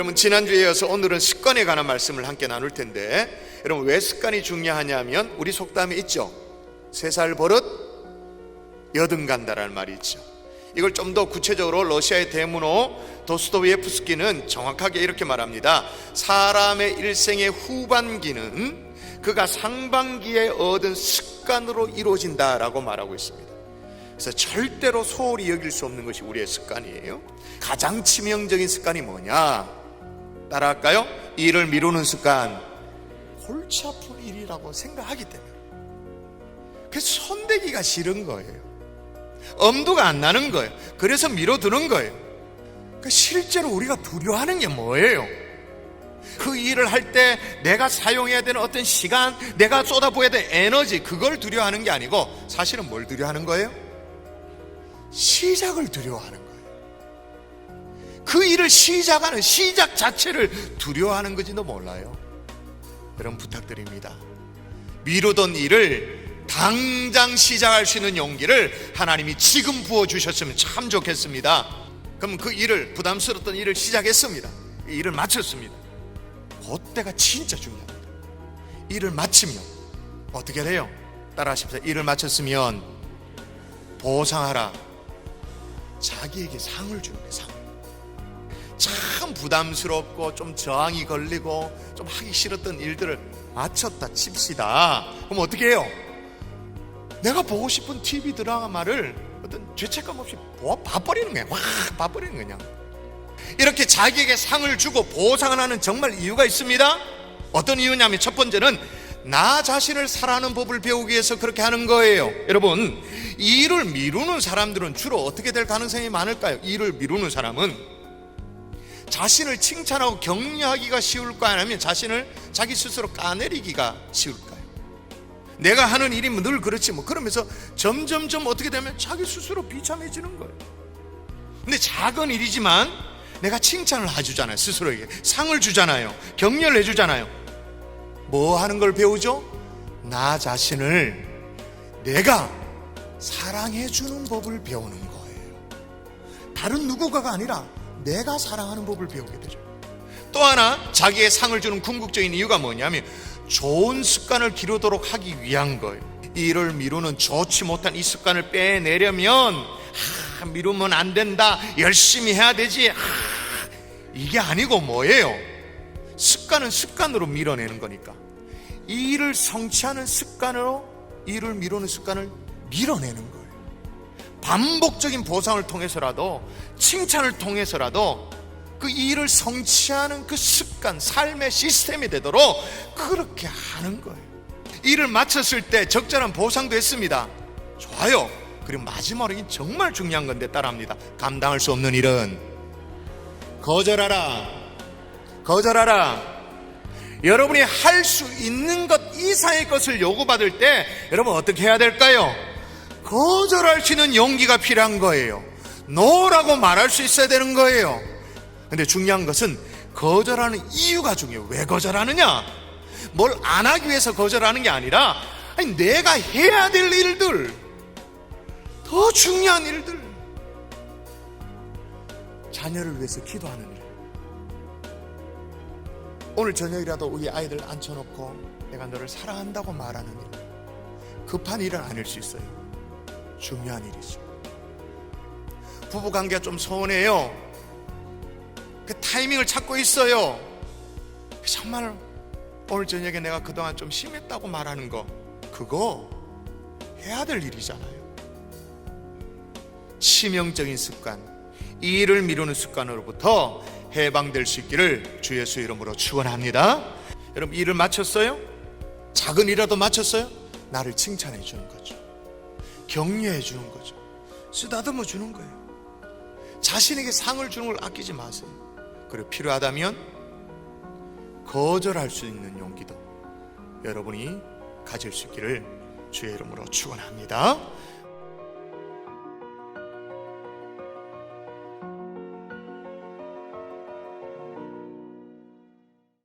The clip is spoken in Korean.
여러분 지난주에 이어서 오늘은 습관에 관한 말씀을 함께 나눌 텐데 여러분 왜 습관이 중요하냐면 우리 속담에 있죠. 세살 버릇 여든 간다라는 말이 있죠. 이걸 좀 더 구체적으로 러시아의 대문호 도스토예프스키는 정확하게 이렇게 말합니다. 사람의 일생의 후반기는 그가 상반기에 얻은 습관으로 이루어진다라고 말하고 있습니다. 그래서 절대로 소홀히 여길 수 없는 것이 우리의 습관이에요. 가장 치명적인 습관이 뭐냐? 따라할까요? 일을 미루는 습관. 골치 아픈 일이라고 생각하기 때문에. 그래서 손대기가 싫은 거예요. 엄두가 안 나는 거예요. 그래서 미뤄두는 거예요. 그 실제로 우리가 두려워하는 게 뭐예요? 그 일을 할 때 내가 사용해야 되는 어떤 시간, 내가 쏟아부어야 되는 에너지, 그걸 두려워하는 게 아니고 사실은 뭘 두려워하는 거예요? 시작을 두려워하는 거예요. 그 일을 시작하는 시작 자체를 두려워하는 건지도 몰라요. 여러분 부탁드립니다. 미루던 일을 당장 시작할 수 있는 용기를 하나님이 지금 부어 주셨으면 참 좋겠습니다. 그럼 그 일을 부담스러웠던 일을 시작했습니다. 이 일을 마쳤습니다. 그때가 진짜 중요합니다. 일을 마치면 어떻게 돼요? 따라하십시오. 일을 마쳤으면 보상하라. 자기에게 상을 주는 거예요. 상. 참 부담스럽고 좀 저항이 걸리고 좀 하기 싫었던 일들을 마쳤다 칩시다. 그럼 어떻게 해요? 내가 보고 싶은 TV 드라마를 어떤 죄책감 없이 봐버리는 거야. 확 봐버리는 거냐. 이렇게 자기에게 상을 주고 보상을 하는 정말 이유가 있습니다. 어떤 이유냐면 첫 번째는 나 자신을 사랑하는 법을 배우기 위해서 그렇게 하는 거예요. 여러분, 일을 미루는 사람들은 주로 어떻게 될 가능성이 많을까요? 일을 미루는 사람은 자신을 칭찬하고 격려하기가 쉬울까요? 아니면 자신을 자기 스스로 까내리기가 쉬울까요? 내가 하는 일이 뭐늘 그렇지 뭐 그러면서 점점점 어떻게 되면 자기 스스로 비참해지는 거예요. 근데 작은 일이지만 내가 칭찬을 해주잖아요. 스스로에게 상을 주잖아요. 격려를 해주잖아요. 뭐 하는 걸 배우죠? 나 자신을 내가 사랑해주는 법을 배우는 거예요. 다른 누구가가 아니라 내가 사랑하는 법을 배우게 되죠. 또 하나 자기의 상을 주는 궁극적인 이유가 뭐냐면 좋은 습관을 기르도록 하기 위한 거예요. 일을 미루는 좋지 못한 이 습관을 빼내려면 아, 미루면 안 된다. 열심히 해야 되지. 아, 이게 아니고 뭐예요? 습관은 습관으로 밀어내는 거니까. 이 일을 성취하는 습관으로 일을 미루는 습관을 밀어내는 거예요. 반복적인 보상을 통해서라도 칭찬을 통해서라도 그 일을 성취하는 그 습관, 삶의 시스템이 되도록 그렇게 하는 거예요. 일을 마쳤을 때 적절한 보상도 했습니다. 좋아요. 그리고 마지막으로 정말 중요한 건데 따라합니다. 감당할 수 없는 일은 거절하라. 거절하라. 여러분이 할 수 있는 것 이상의 것을 요구받을 때 여러분 어떻게 해야 될까요? 거절할 수 있는 용기가 필요한 거예요. 노라고 말할 수 있어야 되는 거예요. 근데 중요한 것은 거절하는 이유가 중요해요. 왜 거절하느냐? 뭘 안 하기 위해서 거절하는 게 아니라 아니, 내가 해야 될 일들 더 중요한 일들 자녀를 위해서 기도하는 일 오늘 저녁이라도 우리 아이들 앉혀놓고 내가 너를 사랑한다고 말하는 일 급한 일은 아닐 수 있어요 중요한 일이죠 부부 관계가 좀 서운해요 그 타이밍을 찾고 있어요 정말 오늘 저녁에 내가 그동안 좀 심했다고 말하는 거 그거 해야 될 일이잖아요 치명적인 습관 이 일을 미루는 습관으로부터 해방될 수 있기를 주 예수 이름으로 축원합니다. 여러분 일을 마쳤어요? 작은 일이라도 마쳤어요? 나를 칭찬해 주는 거죠. 격려해 주는 거죠. 쓰다듬어 주는 거예요. 자신에게 상을 주는 걸 아끼지 마세요. 그리고 필요하다면 거절할 수 있는 용기도 여러분이 가질 수 있기를 주의 이름으로 축원합니다.